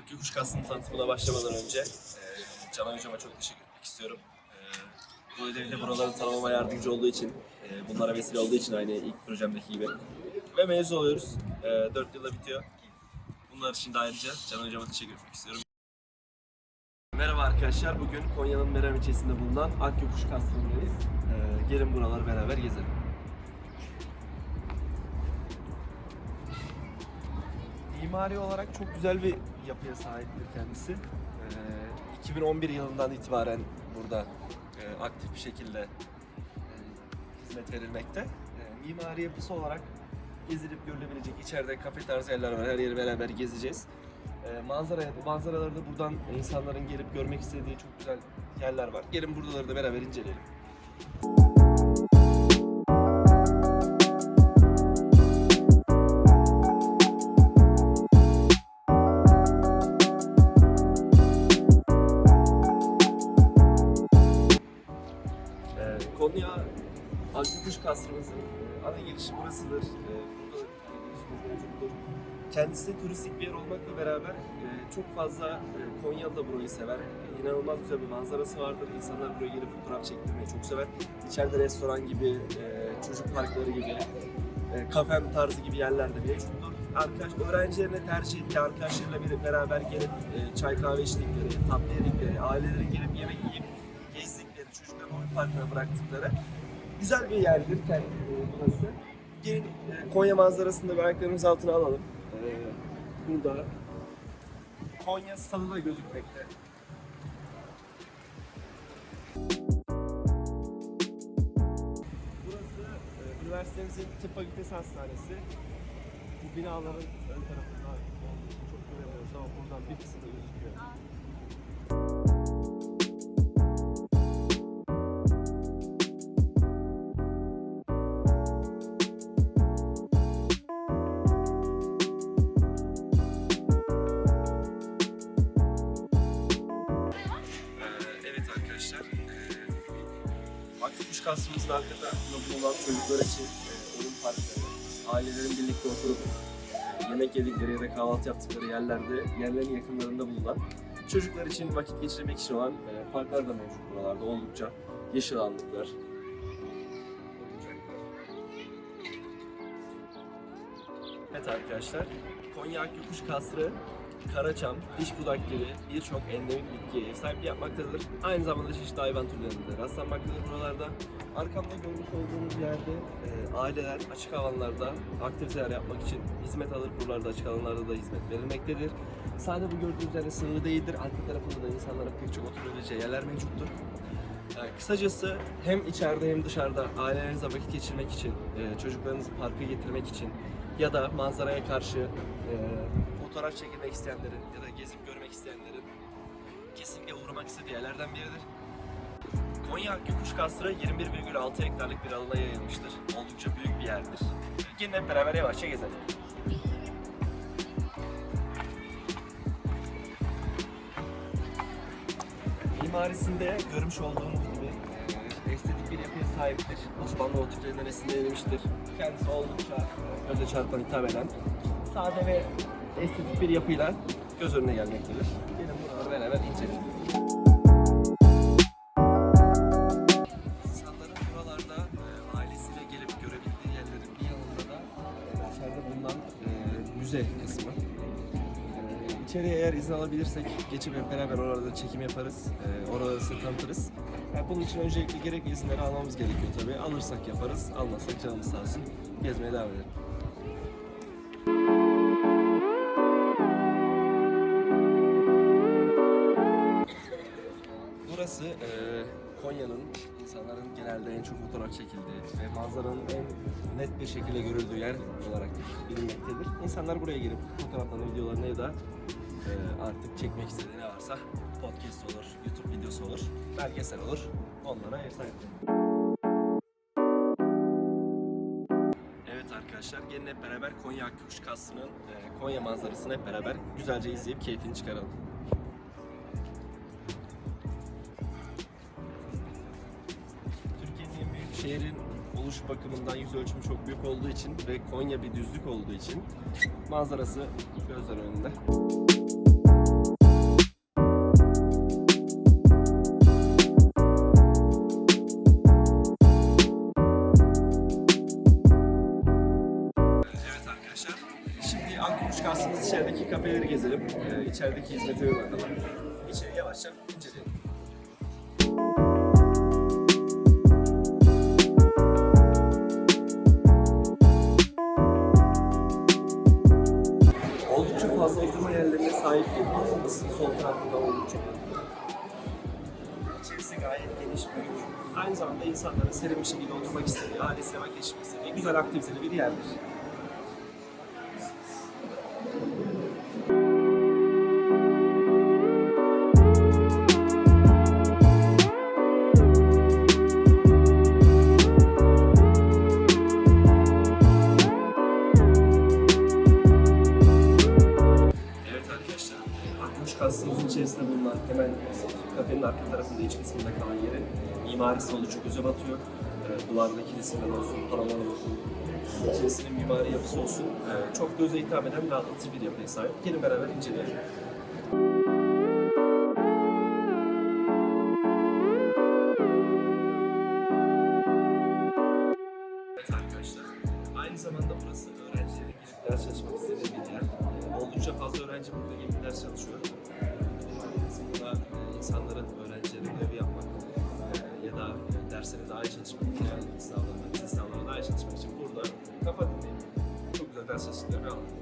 Akgökuş Kastı'nın tanıtımına başlamadan önce e, Canan Hocama çok teşekkür etmek istiyorum. E, bu ödevde buraları tanımama yardımcı olduğu için, e, bunlara vesile olduğu için aynı ilk projemdeki gibi. Ve mezun oluyoruz. E, 4 yılda bitiyor. Bunlar için de ayrıca Canan Hocama teşekkür etmek istiyorum. Merhaba arkadaşlar, bugün Konya'nın Meram ilçesinde bulunan Akgökuş Kastı'ndayız. E, gelin buraları beraber gezelim. Mimari olarak çok güzel bir yapıya sahiptir kendisi. Ee, 2011 yılından itibaren burada e, aktif bir şekilde e, hizmet verilmekte. E, mimari yapısı olarak gezilip görülebilecek içeride kafe tarzı yerler var. Her yeri beraber gezeceğiz. E, manzaraya, bu manzaraları da buradan insanların gelip görmek istediği çok güzel yerler var. Gelin buraları da beraber inceleyelim. E, ana girişi burasıdır. Ee, burada mevcuttur. Kendisi turistik bir yer olmakla beraber e, çok fazla e, Konyalı da burayı sever. İnanılmaz güzel bir manzarası vardır. İnsanlar buraya gelip fotoğraf çektirmeyi çok sever. İçeride restoran gibi, e, çocuk parkları gibi, kafem tarzı gibi yerlerde mevcuttur. Arkadaş, öğrencilerine tercih ettiği arkadaşlarıyla beraber gelip çay kahve içtikleri, tatlı yedikleri, ailelerin gelip yemek yiyip gezdikleri, çocukların oyun parkına bıraktıkları güzel bir yerdir kendi burası. Gelin e, Konya manzarasını da ayaklarımız altına alalım. E, burada Konya stadı da gözükmekte. Burası e, üniversitemizin tıp fakültesi hastanesi. Bu binaların ön tarafında olduğunu çok göremiyoruz ama buradan bir kısmı gözüküyor. Akkuş Kasrımızın arka tarafında bulunan çocuklar için e, oyun parkları, ailelerin birlikte oturup e, yemek yedikleri ya da kahvaltı yaptıkları yerlerde, yerlerin yakınlarında bulunan çocuklar için vakit geçirmek için olan e, parklar da mevcut buralarda oldukça. Yeşil alanlıklar. Evet arkadaşlar, Konya Akkuş Kasrı Karaçam, diş budak gibi birçok endemik bitkiye ev sahipliği yapmaktadır. Aynı zamanda çeşitli hayvan türlerine de rastlanmaktadır buralarda. Arkamda görmüş olduğunuz yerde e, aileler açık alanlarda aktiviteler yapmak için hizmet alır. Buralarda açık alanlarda da hizmet verilmektedir. Sadece bu gördüğünüz yerde sınırlı değildir. Arka tarafında da insanlara pek çok oturabileceği yerler mevcuttur. E, kısacası hem içeride hem dışarıda ailelerinizle vakit geçirmek için, e, çocuklarınızı parka getirmek için ya da manzaraya karşı e, fotoğraf çekilmek isteyenlerin ya da gezip görmek isteyenlerin kesinlikle uğramak istediği yerlerden biridir. Konya Akgökuş Kasrı 21,6 hektarlık bir alana yayılmıştır. Oldukça büyük bir yerdir. Gelin hep beraber yavaşça gezelim. Mimarisinde görmüş olduğunuz gibi e, estetik bir yapıya sahiptir. Osmanlı motiflerinden esinlenilmiştir. Kendisi oldukça göze çarpan hitap eden sade ve estetik bir yapıyla göz önüne gelmektedir. Gelin buraları beraber inceleyelim. İnsanların buralarda e, ailesiyle gelip görebildiği yerlerin bir yanında da e, içeride e, müze kısmı. E, içeriye eğer izin alabilirsek geçip hep beraber oralarda çekim yaparız. E, size tanıtırız. Yani bunun için öncelikle gerekli izinleri almamız gerekiyor tabii. Alırsak yaparız, almazsak canımız sağ olsun. Gezmeye devam edelim. Burası eee, Konya'nın insanların genelde en çok fotoğraf çekildiği ve manzaranın en net bir şekilde görüldüğü yer olarak bilinmektedir. İnsanlar buraya gelip fotoğraflarını, videolarını ya da eee, artık çekmek istediği ne varsa podcast olur, YouTube videosu olur, belgesel olur. Onlara ev sahipliği. Evet arkadaşlar gelin hep beraber Konya Akkuş Kasrı'nın eee, Konya manzarasını hep beraber güzelce izleyip keyfini çıkaralım. Türkiye'nin en büyük şehrin oluş bakımından yüz ölçümü çok büyük olduğu için ve Konya bir düzlük olduğu için manzarası gözler önünde. Kulübeleri gezelim. Ee, içerideki hizmete bir bakalım. İçeri yavaşça inceleyelim. Oldukça fazla oturma yerlerine sahip bir alanımız. Sol tarafında oldukça İçerisi gayet geniş, büyük. Aynı zamanda insanların serin bir şekilde oturmak istediği, ailesiyle vakit geçirmek istediği güzel aktiviteli bir yerdir. Kafenin arka tarafında iç kısmında kalan yeri mimarisi oldukça göze batıyor. E, Duvarındaki resimler olsun, panolar olsun, içerisinin mimari yapısı olsun. e, Çok göze hitap eden rahatlatıcı bir yapıya sahip. Gelin beraber inceleyelim. Arkadaşlar, aynı zamanda burası öğrencilerin ders çalışmak istediği bir yer. Ee, Oldukça fazla öğrenci burada gelip ders çalışıyor. Ee, insanların öğrencilerin ödevi yapmak e, ya da derslere daha iyi çalışmak, sınavlarına, vize sınavlarına daha iyi çalışmak için burada kafa dinleyip çok güzel ders çalıştıkları bir alan.